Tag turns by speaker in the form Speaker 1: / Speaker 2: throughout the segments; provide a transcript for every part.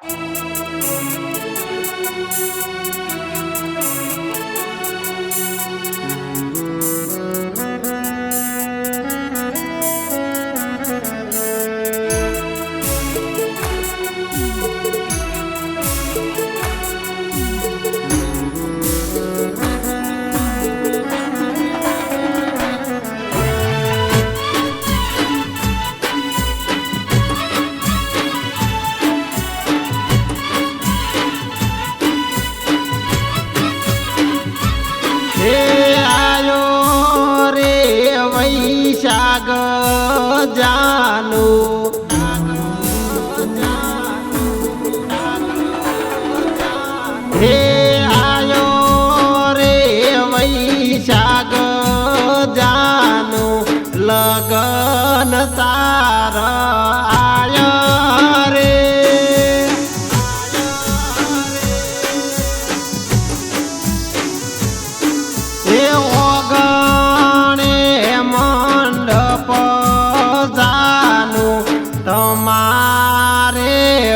Speaker 1: thank you હે આયો રે વૈશાગ જાનુ. લગન તાર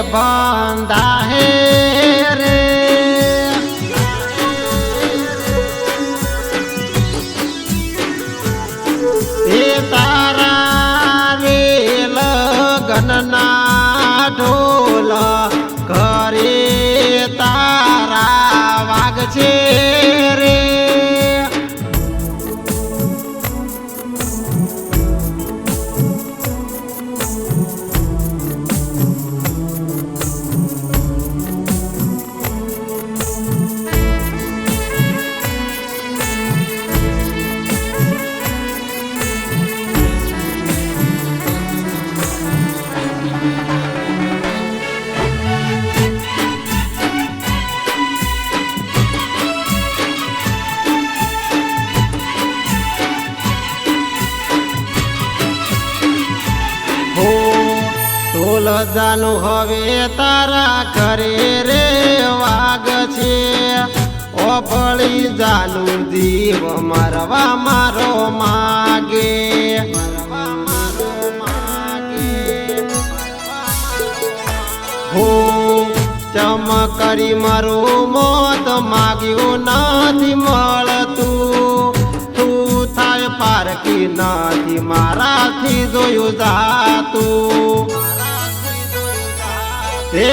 Speaker 1: તમારે બંધાહે રે એ તારા रे लगनना ढोला करे તારા વાગ છે ઢોલ જાનું હવે તારા ઘરે રે વાગ છે. ઓફળી જાનું દીવ મારવા મારો માગે. હો ચમકરી મારું મોત માગ્યું નથી મળતું. તું થાય પારકી નથી, મારાથી જોયું જાતું. તે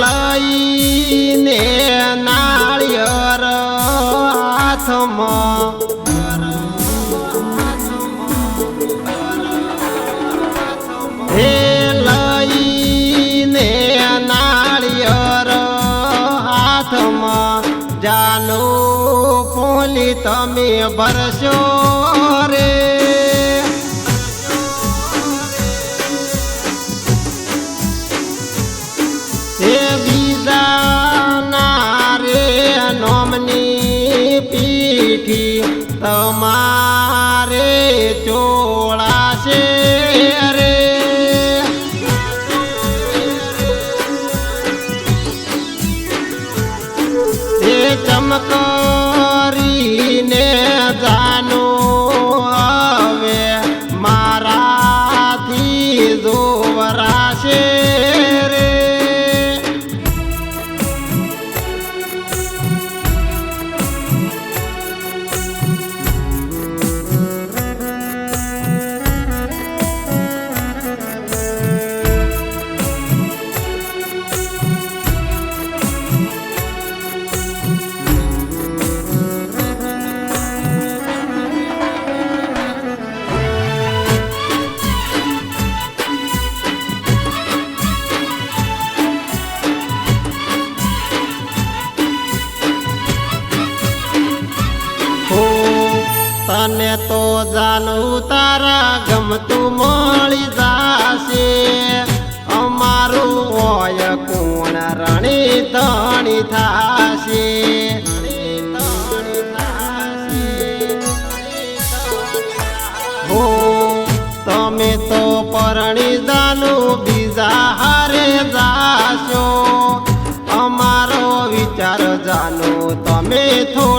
Speaker 1: લઈને નાળિયર હાથમાં. હે લઈને નાળિયર હાથમાં. જાનો પોલી તમે ભરશો રે. તને તો જાનું તારા ગમતું મળી જાશે. અમારું હોય કોણ રણી તણી થાશે. તમે તો પરણી જાનું, બીજા હારે જાશો. અમારો વિચાર જાનો, તમે થોડો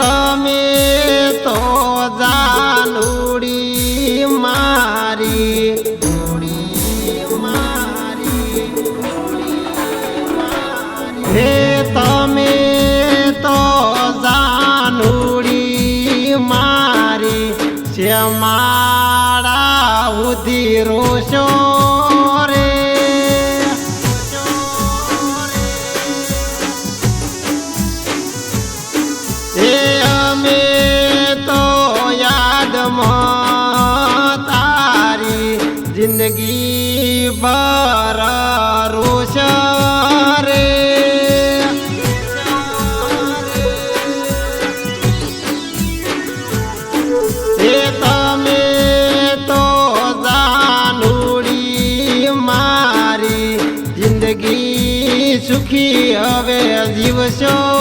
Speaker 1: તમે તો જાલુડી મારી હે તમે તો જાનુડી મારી શ્યામાળા ઉધી રોશો હે જિંદગી ભર રોશ રે એ તમે તો જાનુડી મારી જિંદગી સુખી હવે જીવશો.